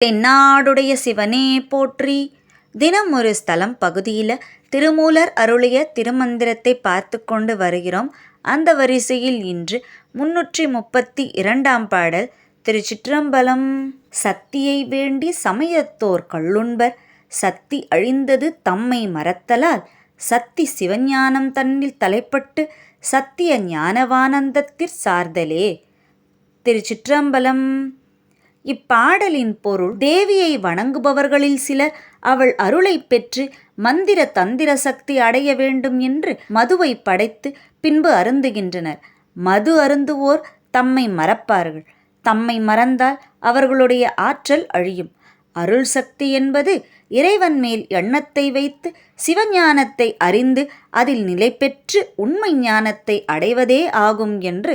தென்னாடுடைய சிவனே போற்றி. தினம் ஒரு ஸ்தலம் பகுதியில் திருமூலர் அருளிய திருமந்திரத்தை பார்த்து கொண்டு வருகிறோம். அந்த வரிசையில் இன்று முன்னூற்றி முப்பத்தி இரண்டாம் பாடல் திருச்சிற்றம்பலம். சத்தியை வேண்டி சமயத்தோர் கள்ளுண்பர் சத்தி அழிந்தது தம்மை மறத்தலால் சத்தி சிவஞானம் தன்னில் தலைப்பட்டு சத்திய ஞானவானந்தத்திற் சார்தலே. திருச்சிற்றம்பலம். இப்பாடலின் பொருள் தேவியை வணங்குபவர்களில் சிலர் அவள் அருளை பெற்று மந்திர தந்திர சக்தி அடைய வேண்டும் என்று மதுவை படைத்து பின்பு அருந்துகின்றனர். மது அருந்துவோர் தம்மை மறப்பார்கள். தம்மை மறந்தால் அவர்களுடைய ஆற்றல் அழியும். அருள் சக்தி என்பது இறைவன் மேல் எண்ணத்தை வைத்து சிவஞானத்தை அறிந்து அதில் நிலை பெற்று உண்மை ஞானத்தை அடைவதே ஆகும் என்று